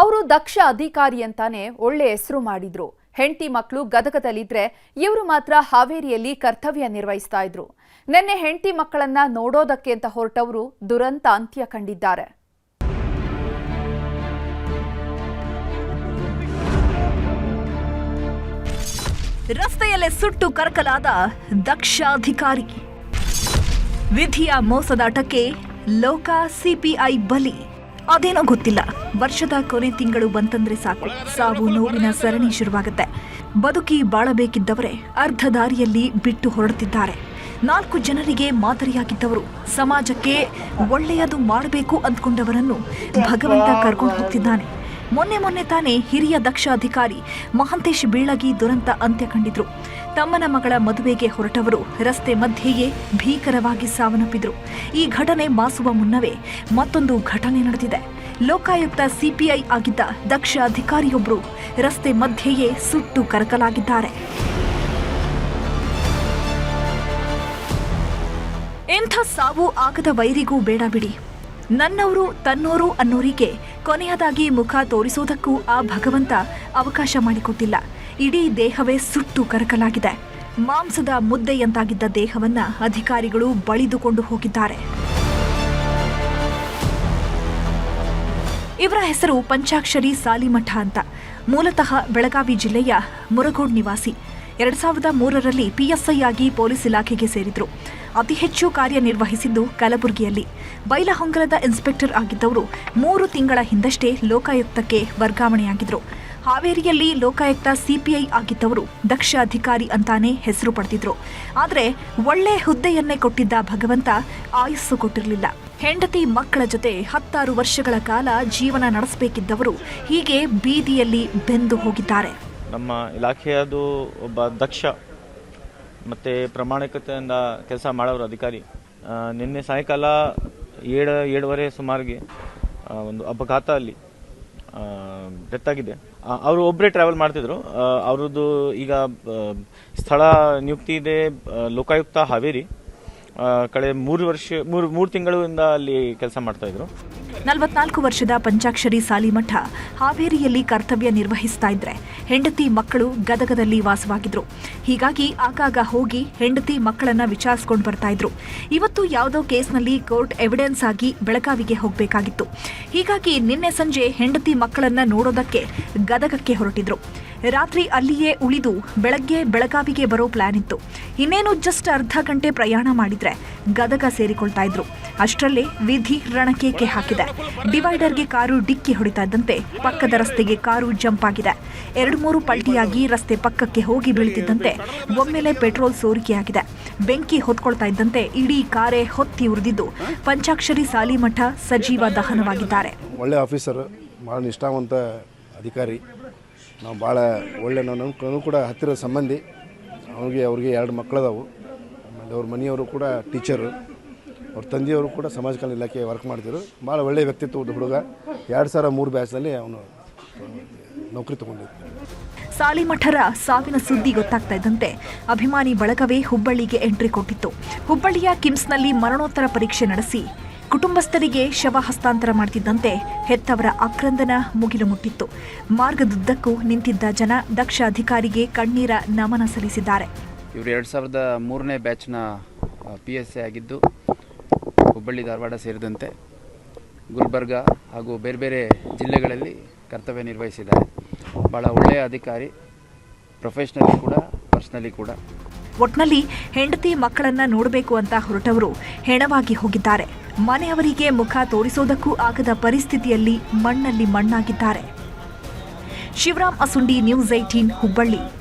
ಅವರು ದಕ್ಷ ಅಧಿಕಾರಿ ಅಂತಾನೆ ಒಳ್ಳೆ ಹೆಸರು ಮಾಡಿದ್ರು. ಹೆಂಡತಿ ಮಕ್ಕಳು ಗದಗದಲ್ಲಿದ್ರೆ ಇವರು ಮಾತ್ರ ಹಾವೇರಿಯಲ್ಲಿ ಕರ್ತವ್ಯ ನಿರ್ವಹಿಸ್ತಾ ಇದ್ರು. ನಿನ್ನೆ ಹೆಂಡತಿ ಮಕ್ಕಳನ್ನ ನೋಡೋದಕ್ಕೆ ಅಂತ ಹೊರಟವರು ದುರಂತ ಅಂತ್ಯ ಕಂಡಿದ್ದಾರೆ. ರಸ್ತೆಯಲ್ಲೇ ಸುಟ್ಟು ಕರಕಲಾದ ದಕ್ಷ ಅಧಿಕಾರಿ ವಿಧಿಯ ಮೋಸದಾಟಕ್ಕೆ ಲೋಕ ಸಿಪಿಐ ಬಲಿ. ಅದೇನೋ ಗೊತ್ತಿಲ್ಲ. ವರ್ಷದ ಕೊನೆ ತಿಂಗಳು ಬಂತಂದ್ರೆ ಸಾಕು. ಸಾವು ನೋವಿನ ಸರಣಿ ಶುರುವಾಗುತ್ತೆ. ಬದುಕಿ ಬಾಳಬೇಕಿದ್ದವರೇ ಅರ್ಧ ದಾರಿಯಲ್ಲಿ ಬಿಟ್ಟು ಹೊರಡುತ್ತಿದ್ದಾರೆ ನಾಲ್ಕು ಜನರಿಗೆ ಮಾದರಿಯಾಗಿದ್ದವರು. ಸಮಾಜಕ್ಕೆ ಒಳ್ಳೆಯದು ಮಾಡಬೇಕು ಅಂದ್ಕೊಂಡವರನ್ನು ಭಗವಂತ ಕರ್ಕೊಂಡು ಹೋಗ್ತಿದ್ದಾನೆ. ಮೊನ್ನೆ ಮೊನ್ನೆ ತಾನೇ ಹಿರಿಯ ದಕ್ಷ ಅಧಿಕಾರಿ ಮಹಂತೇಶ್ ಬೀಳಗಿ ದುರಂತ ಅಂತ್ಯ ಕಂಡಿದ್ರು ತಮ್ಮನ ಮಗಳ ಮದುವೆಗೆ ಹೊರಟವರು ರಸ್ತೆ ಮಧ್ಯೆಯೇ ಭೀಕರವಾಗಿ ಸಾವನ್ನಪ್ಪಿದ್ರು. ಈ ಘಟನೆ ಮಾಸುವ ಮುನ್ನವೇ ಮತ್ತೊಂದು ಘಟನೆ ನಡೆದಿದೆ. ಲೋಕಾಯುಕ್ತ ಸಿಪಿಐ ಆಗಿದ್ದ ದಕ್ಷ ಅಧಿಕಾರಿಯೊಬ್ಬರು ರಸ್ತೆ ಮಧ್ಯೆಯೇ ಸುಟ್ಟು ಕರಕಲಾಗಿದ್ದಾರೆ. ಎಂಥ ಸಾವು ಆಗದ ವೈರಿಗೂ ಬೇಡ ಬಿಡಿ. ನನ್ನವರು ತನ್ನೋರು ಅನ್ನೋರಿಗೆ ಕೊನೆಯದಾಗಿ ಮುಖ ತೋರಿಸೋದಕ್ಕೂ ಆ ಭಗವಂತ ಅವಕಾಶ ಮಾಡಿಕೊಟ್ಟಿಲ್ಲ. ಇಡೀ ದೇಹವೇ ಸುಟ್ಟು ಕರಕಲಾಗಿದೆ. ಮಾಂಸದ ಮುದ್ದೆಯಂತಾಗಿದ್ದ ದೇಹವನ್ನ ಅಧಿಕಾರಿಗಳು ಬಳಿದುಕೊಂಡು ಹೋಗಿದ್ದಾರೆ. ಇವರ ಹೆಸರು ಪಂಚಾಕ್ಷರಿ ಸಾಲಿಮಠ ಅಂತ. ಮೂಲತಃ ಬೆಳಗಾವಿ ಜಿಲ್ಲೆಯ ಮುರಗೋಡ್ ನಿವಾಸಿ. ಎರಡ್ ಸಾವಿರದ ಮೂರರಲ್ಲಿ ಪಿಎಸ್ಐ ಆಗಿ ಪೊಲೀಸ್ ಇಲಾಖೆಗೆ ಸೇರಿದ್ರು. ಅತಿ ಹೆಚ್ಚು ಕಾರ್ಯನಿರ್ವಹಿಸಿದ್ದು ಕಲಬುರಗಿಯಲ್ಲಿ. ಬೈಲಹೊಂಗಲದ ಇನ್ಸ್ಪೆಕ್ಟರ್ ಆಗಿದ್ದವರು ಮೂರು ತಿಂಗಳ ಹಿಂದಷ್ಟೇ ಲೋಕಾಯುಕ್ತಕ್ಕೆ ವರ್ಗಾವಣೆಯಾಗಿದ್ದರು ಹಾವೇರಿಯಲ್ಲಿ ಲೋಕಾಯುಕ್ತ ಸಿಪಿಐ ಆಗಿದ್ದವರು ದಕ್ಷ ಅಧಿಕಾರಿ ಅಂತಾನೆ ಹೆಸರು ಪಡೆದಿದ್ರು. ಆದರೆ ಒಳ್ಳೆ ಹುದ್ದೆಯನ್ನೇ ಕೊಟ್ಟಿದ್ದ ಭಗವಂತ ಆಯಸ್ಸು ಕೊಟ್ಟಿರಲಿಲ್ಲ. ಹೆಂಡತಿ ಮಕ್ಕಳ ಜೊತೆ ಹತ್ತಾರು ವರ್ಷಗಳ ಕಾಲ ಜೀವನ ನಡೆಸಬೇಕಿದ್ದವರು ಹೀಗೆ ಬೀದಿಯಲ್ಲಿ ಬೆಂದು ಹೋಗಿದ್ದಾರೆ. ನಮ್ಮ ಇಲಾಖೆಯದು ಒಬ್ಬ ದಕ್ಷ ಮತ್ತು ಪ್ರಾಮಾಣಿಕತೆಯಿಂದ ಕೆಲಸ ಮಾಡೋರು ಅಧಿಕಾರಿ. ನಿನ್ನೆ ಸಾಯಂಕಾಲ ಏಳು, ಏಳುವರೆ ಸುಮಾರಿಗೆ ಒಂದು ಅಪಘಾತ ಅಲ್ಲಿ ಡೆತ್ ಆಗಿದೆ ಅವರು ಒಬ್ಬರೇ ಟ್ರಾವೆಲ್ ಮಾಡ್ತಿದ್ರು. ಅವರದ್ದು ಈಗ ಸ್ಥಳ ನಿಯುಕ್ತಿ ಇದೆ ಲೋಕಾಯುಕ್ತ ಹಾವೇರಿ. ಕಳೆ ಮೂರು ವರ್ಷ, ಮೂರು ಮೂರು ತಿಂಗಳಿಂದ ಅಲ್ಲಿ ಕೆಲಸ ಮಾಡ್ತಾ ಇದ್ರು. ನಲವತ್ನಾಲ್ಕು ವರ್ಷದ ಪಂಚಾಕ್ಷರಿ ಸಾಲಿಮಠ ಹಾವೇರಿಯಲ್ಲಿ ಕರ್ತವ್ಯ ನಿರ್ವಹಿಸ್ತಾ ಇದ್ರೆ ಹೆಂಡತಿ ಮಕ್ಕಳು ಗದಗದಲ್ಲಿ ವಾಸವಾಗಿದ್ರು. ಹೀಗಾಗಿ ಆಗಾಗ ಹೋಗಿ ಹೆಂಡತಿ ಮಕ್ಕಳನ್ನ ವಿಚಾರಿಸ್ಕೊಂಡು ಬರ್ತಾ ಇದ್ರು. ಇವತ್ತು ಯಾವುದೋ ಕೇಸ್ನಲ್ಲಿ ಕೋರ್ಟ್ ಎವಿಡೆನ್ಸ್ ಆಗಿ ಬೆಳಗಾವಿಗೆ ಹೋಗಬೇಕಾಗಿತ್ತು. ಹೀಗಾಗಿ ನಿನ್ನೆ ಸಂಜೆ ಹೆಂಡತಿ ಮಕ್ಕಳನ್ನ ನೋಡೋದಕ್ಕೆ ಗದಗಕ್ಕೆ ಹೊರಟಿದ್ರು. ರಾತ್ರಿ ಅಲ್ಲಿಯೇ ಉಳಿದು ಬೆಳಗ್ಗೆ ಬೆಳಗಾವಿಗೆ ಬರೋ ಪ್ಲಾನ್ ಇತ್ತು. ಇನ್ನೇನು ಜಸ್ಟ್ ಅರ್ಧ ಗಂಟೆ ಪ್ರಯಾಣ ಮಾಡಿದ್ರೆ ಗದಗ ಸೇರಿಕೊಳ್ತಾ ಇದ್ರು. ಅಷ್ಟರಲ್ಲೇ ವಿಧಿ ರಣಕೇಕೆ ಹಾಕಿದೆ. ಡಿವೈಡರ್ಗೆ ಕಾರು ಡಿಕ್ಕಿ ಹೊಡಿತಾ ಇದ್ದಂತೆ ಪಕ್ಕದ ರಸ್ತೆಗೆ ಕಾರು ಜಂಪ್ ಆಗಿದೆ. ಎರಡು ಮೂರು ಪಲ್ಟಿಯಾಗಿ ರಸ್ತೆ ಪಕ್ಕಕ್ಕೆ ಹೋಗಿ ಬೀಳ್ತಿದ್ದಂತೆ ಒಮ್ಮೆಲೆ ಪೆಟ್ರೋಲ್ ಸೋರಿಕೆಯಾಗಿದೆ ಬೆಂಕಿ ಹೊತ್ಕೊಳ್ತಾ ಇದ್ದಂತೆ ಇಡೀ ಕಾರೇ ಹೊತ್ತಿ ಉರಿದಿದ್ದು ಪಂಚಾಕ್ಷರಿ ಸಾಲಿಮಠ ಸಜೀವ ದಹನವಾಗಿದ್ದಾರೆ. ಒಳ್ಳೆ ಆಫೀಸರ್ ಭಾಳ ನಿಷ್ಠಾವಂತ ಅಧಿಕಾರಿ. ನಾವು ಭಾಳ ಒಳ್ಳೆ ನಾವು ನಮ್ಮ ಕೂಡ ಹತ್ತಿರ ಸಂಬಂಧಿ. ಅವ್ರಿಗೆ ಅವ್ರಿಗೆ ಎರಡು ಮಕ್ಕಳದಾವು. ಆಮೇಲೆ ಅವ್ರ ಮನೆಯವರು ಕೂಡ ಟೀಚರು. ಅವ್ರ ತಂದೆಯವರು ಕೂಡ ಸಮಾಜ ಕಲ್ಯಾಣ ಇಲಾಖೆ ವರ್ಕ್ ಮಾಡ್ತಿದ್ರು. ಭಾಳ ಒಳ್ಳೆಯ ವ್ಯಕ್ತಿತ್ವದ ಹುಡುಗ. ಎರಡು ಸಾವಿರ ಮೂರು ಬ್ಯಾಚ್ನಲ್ಲಿ ಅವನು ನೌಕರಿ ತೊಗೊಂಡಿದ್ದ. ಸಾಲಿಮಠರ ಸಾವಿನ ಸುದ್ದಿ ಗೊತ್ತಾಗ್ತಾ ಇದ್ದಂತೆ ಅಭಿಮಾನಿ ಬಳಗವೇ ಹುಬ್ಬಳ್ಳಿಗೆ ಎಂಟ್ರಿ ಕೊಟ್ಟಿತ್ತು. ಹುಬ್ಬಳ್ಳಿಯ ಕಿಮ್ಸ್ನಲ್ಲಿ ಮರಣೋತ್ತರ ಪರೀಕ್ಷೆ ನಡೆಸಿ ಕುಟುಂಬಸ್ಥರಿಗೆ ಶವ ಹಸ್ತಾಂತರ ಮಾಡ್ತಿದ್ದಂತೆ ಹೆತ್ತವರ ಆಕ್ರಂದನ ಮುಗಿಲು ಮುಟ್ಟಿತ್ತು ಮಾರ್ಗದುದ್ದಕ್ಕೂ ನಿಂತಿದ್ದ ಜನ ದಕ್ಷ ಅಧಿಕಾರಿಗೆ ಕಣ್ಣೀರ ನಮನ ಸಲ್ಲಿಸಿದ್ದಾರೆ. ಇವರು ಎರಡು ಸಾವಿರದ ಮೂರನೇ ಬ್ಯಾಚ್ನ ಪಿ ಎಸ್ ಎ ಆಗಿದ್ದು ಹುಬ್ಬಳ್ಳಿ ಧಾರವಾಡ ಸೇರಿದಂತೆ ಗುಲ್ಬರ್ಗ ಹಾಗೂ ಬೇರೆ ಬೇರೆ ಜಿಲ್ಲೆಗಳಲ್ಲಿ ಕರ್ತವ್ಯ ನಿರ್ವಹಿಸಿದ್ದಾರೆ. ಭಾಳ ಒಳ್ಳೆಯ ಅಧಿಕಾರಿ ಪ್ರೊಫೆಷ್ನಲಿ ಕೂಡ ಪರ್ಸ್ನಲಿ ಕೂಡ. ಒಟ್ನಲ್ಲಿ ಹೆಂಡತಿ ಮಕ್ಕಳನ್ನ ನೋಡಬೇಕು ಅಂತ ಹೊರಟವರು ಹೆಣವಾಗಿ ಹೋಗಿದ್ದಾರೆ. ಮನೆಯವರಿಗೆ ಮುಖ ತೋರಿಸೋದಕ್ಕೂ ಆಗದ ಪರಿಸ್ಥಿತಿಯಲ್ಲಿ ಮಣ್ಣಲ್ಲಿ ಮಣ್ಣಾಗಿದ್ದಾರೆ. Shivaram Asundi news eighteen Hubballi.